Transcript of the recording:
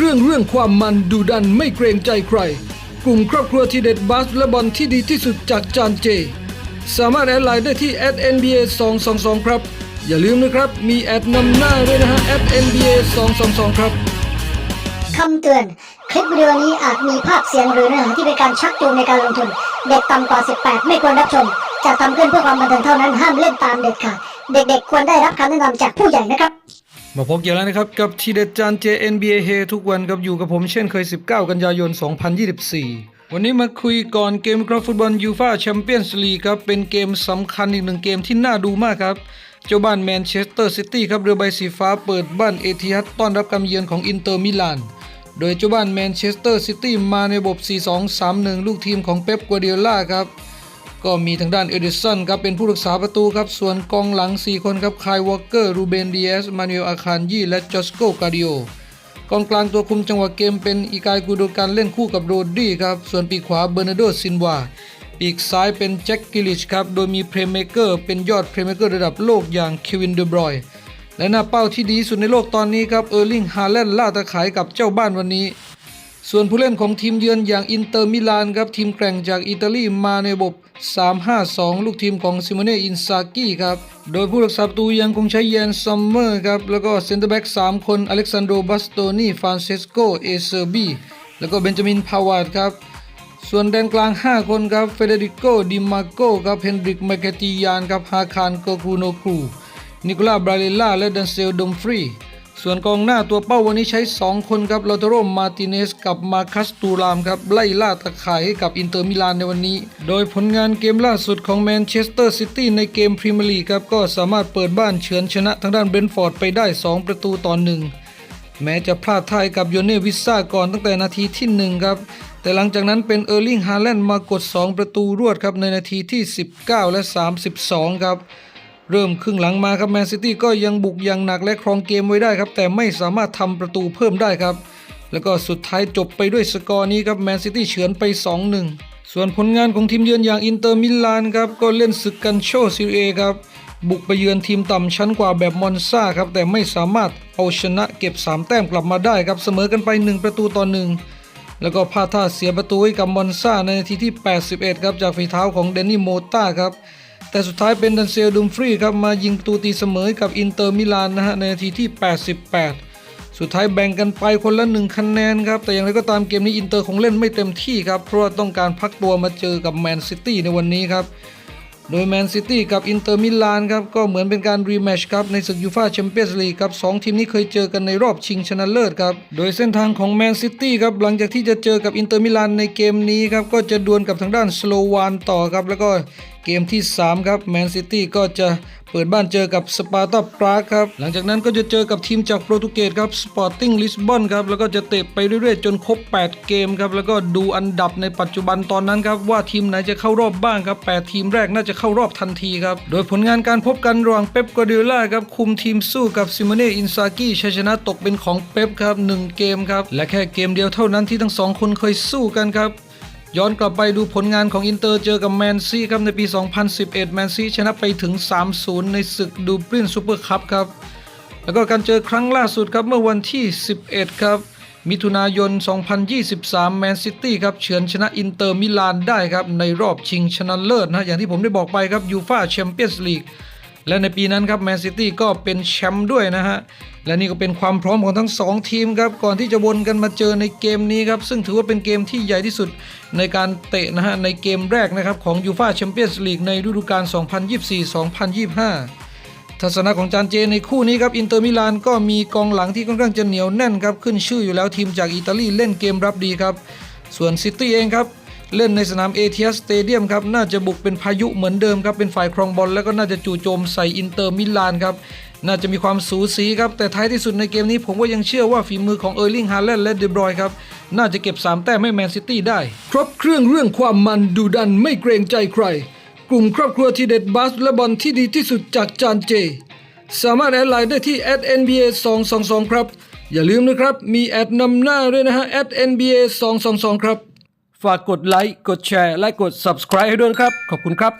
รื่องเรื่องความมันดูดันไม่เกรงใจใคร กลุ่มครอบครัวทีเด็ดบาสและบอลที่ดีที่สุดจากจานเจ สามารถแอดไลน์ได้ที่ @nba 222ครับ อย่าลืมนะครับ มีแอดนำหน้าด้วยนะฮะ @nba 222ครับคำเตือน คลิปวิดีโอนี้อาจมีภาพเสียงหรือเนื้อหาที่เป็นการชักจูงในการลงทุน เด็กต่ำกว่า 18 ไม่ควรรับชมจะทำขึ้นเพื่อความบันเทิงเท่านั้นห้ามเล่นตามเด็ดขาดเด็กๆ ควรได้รับคำแนะนำจากผู้ใหญ่นะครับ มาพบกันแล้วนะครับ กับทีเด็ดจานเจ NBA เฮทุกวันกับอยู่กับผมเช่นเคย 19 กันยายน 2024 วันนี้มาคุยก่อนเกมกราฟฟุตบอลยูฟาแชมเปี้ยนส์ลีกครับ เป็นเกมสำคัญอีกหนึ่งเกมที่น่าดูมากครับ เจ้าบ้านแมนเชสเตอร์ซิตี้ครับ เรือใบสีฟ้าเปิดบ้านเอทิฮัดต้อนรับการเยือนของอินเตอร์มิลาน โดยเจ้าบ้านแมนเชสเตอร์ซิตี้มาในระบบ 4-2-3-1 ลูกทีมของเป๊ปกัวเดียล่าครับ ก็มีทางด้านเอดิสันครับเป็นผู้รักษาประตูครับ ส่วนกองหลัง 4 คนครับคายวอลเกอร์ รูเบนดีเอสมานูเอลอาคานยี่ และจอสโกกาดิโอกองกลางตัวคุมจังหวะเกมเป็นอีกายกูโดการเล่นคู่กับโรดดี้ครับ ส่วนปีขวาเบอร์นาร์โดซินวาปีกซ้ายเป็นแจ็คกิลิชครับ โดยมีเพลย์เมเกอร์เป็นยอดเพลย์เมเกอร์ระดับโลกอย่างเควินเดบรอยและหน้าเป้าที่ดีสุดในโลกตอนนี้ครับเออร์ลิงฮาแลนด์ล่าตะขายกับเจ้าบ้านวันนี้ ส่วนผู้เล่นของทีมเยือนอย่างอินเตอร์มิลานครับทีมแกร่งจากอิตาลีมาในระบบ 3-5-2 ลูกทีมของซิโมเน่อินซากิครับโดยผู้รักษาประตูยังคงใช้เยนซัมเมอร์ครับแล้วก็เซนเตอร์แบ็ก3คนอเล็กซานโดบัสโตนีฟรานเซสโกเอเซอร์บีแล้วก็เบนจามินพาวาร์ดครับส่วนแดนกลาง 5 คนครับเฟเดริโกดิมาโกครับเฮนดริกมคเคติยานครับฮาคารโกคูโนครูนิโคลาบราเลล่าและดันเซลดอมฟรี ส่วนกองหน้าตัวเป้าวันนี้ใช้ 2 คนครับลาโตโรมาติเนสกับมาคัสตูรามครับไล่ล่าตะข่ายให้กับอินเตอร์มิลานในวันนี้ โดยผลงานเกมล่าสุดของแมนเชสเตอร์ซิตี้ในเกมพรีเมียร์ลีกครับก็สามารถเปิดบ้านเฉือนชนะทางด้านเบรนฟอร์ดไปได้ 2 ประตูต่อหนึ่งแม้จะพลาดท่ายกับโยเน่วิสซาก่อนตั้งแต่นาทีที่ 1 ครับ แต่หลังจากนั้นเป็นเออร์ลิงฮาแลนด์มากด 2 ประตูรวดครับในนาทีที่ 19 และ 32 ครับ เริ่มครึ่งหลังมาครับแมนซิตี้ก็ยังบุกอย่างหนักและครองเกมไว้ได้ครับ แต่ไม่สามารถทำประตูเพิ่มได้ครับ แล้วก็สุดท้ายจบไปด้วยสกอร์นี้ครับแมนซิตี้เฉือนไป 2-1 ส่วนผลงานของทีมเยือนอย่างอินเตอร์มิลานครับก็เล่นศึกกันโชซีเอครับบุกไปเยือนทีมต่ำชั้นกว่าแบบมอนซาครับแต่ไม่สามารถเอาชนะเก็บ 3 แต้มกลับมาได้ครับเสมอกันไป 1 ประตูต่อหนึ่งแล้วก็พลาดท่าเสียประตูให้กับมอนซาในนาทีที่ 81 ครับจากฝีเท้าของเดนนี่โมต้าครับ แต่สุดท้ายเป็นดันเซลดุมฟรีครับมายิงประตูตีเสมอให้กับอินเตอร์มิลานนะฮะในนาทีที่ 88 สุดท้ายแบ่งกันไปคนละหนึ่งคะแนนครับ แต่อย่างไรก็ตามเกมนี้อินเตอร์คงเล่นไม่เต็มที่ครับ เพราะว่าต้องการพักตัวมาเจอกับแมนซิตี้ในวันนี้ครับ โดยแมนซิตี้กับอินเตอร์มิลานครับ ก็เหมือนเป็นการรีแมชครับ ในศึกยูฟ่าแชมเปี้ยนส์ลีกครับสองทีมนี้เคยเจอกันในรอบชิงชนะเลิศครับ โดยเส้นทางของแมนซิตี้ครับหลังจากที่จะเจอกับอินเตอร์มิลานในเกมนี้ครับก็จะดวลกับทางด้านสโลวานต่อครับแล้วก็ เกมที่ 3 ครับแมนซิตี้ก็จะเปิดบ้านเจอกับสปาร์ตาปรากครับ หลังจากนั้นก็จะเจอกับทีมจากโปรตุเกสครับสปอร์ติ้งลิสบอนครับ แล้วก็จะเตะไปเรื่อยๆ จนครบ 8 เกมครับ แล้วก็ดูอันดับในปัจจุบันตอนนั้นครับ ว่าทีมไหนจะเข้ารอบบ้างครับ 8 ทีมแรกน่าจะเข้ารอบทันทีครับ โดยผลงานการพบกันระหว่างเป๊ปกัวเดล่าครับ คุมทีมสู้กับซิโมเน่อินซากิชัยชนะตกเป็นของเป๊ปครับหนึ่งเกมครับและแค่เกมเดียวเท่านั้นที่ทั้งสองคนเคยสู้กันครับ ย้อนกลับไปดูผลงานของอินเตอร์เจอกับแมนซีครับในปี 2011 แมนซีชนะไปถึง 3-0 ในศึกดูปรินซูเปอร์คัพครับ แล้วก็การเจอครั้งล่าสุดครับเมื่อวันที่ 11 ครับ มิถุนายน 2023 แมนซิตี้ครับเฉือนชนะอินเตอร์มิลานได้ครับในรอบชิงชนะเลิศนะอย่างที่ผมได้บอกไปครับยูฟาแชมเปี้ยนส์ลีก และในปีนั้นครับแมนซิตี้ก็เป็นแชมป์ด้วยนะฮะ และนี่ก็เป็นความพร้อมของทั้ง 2 ทีมครับ ก่อนที่จะวนกันมาเจอในเกมนี้ครับ ซึ่งถือว่าเป็นเกมที่ใหญ่ที่สุดในการเตะนะฮะ ในเกมแรกนะครับของยูฟาแชมเปี้ยนส์ลีกในฤดูกาล 2024-2025ทัศนะของจานเจในคู่นี้ครับอินเตอร์มิลานก็มีกองหลังที่ค่อนข้างจะเหนียวแน่นครับขึ้นชื่ออยู่แล้วทีมจากอิตาลีเล่นเกมรับดีครับ ส่วนซิตี้เองครับ เล่นในสนามเอเทียสเตเดียมครับน่าจะบุกเป็นพายุเหมือนเดิมครับเป็นฝ่ายครองบอลแล้วก็น่าจะจู่โจมใส่อินเตอร์มิลานครับน่าจะมีความสูสีครับ แต่ท้ายที่สุดในเกมนี้ผมก็ยังเชื่อว่าฝีมือของเออร์ลิงฮาแลนด์และเดบรอยครับ น่าจะเก็บ 3 แต้มให้แมนซิตี้ได้ ครบเครื่องเรื่องความมันดูดันไม่เกรงใจใคร กลุ่มครอบครัวทีเด็ดบาสและบอลที่ดีที่สุดจากจานเจ สามารถแอดไลน์ได้ที่ @nba 222ครับ อย่าลืมนะครับ มีแอดนำหน้าด้วยนะฮะ @nba 222ครับ ฝากกดไลค์กดแชร์และกด subscribe ให้ด้วยนะครับ ขอบคุณครับ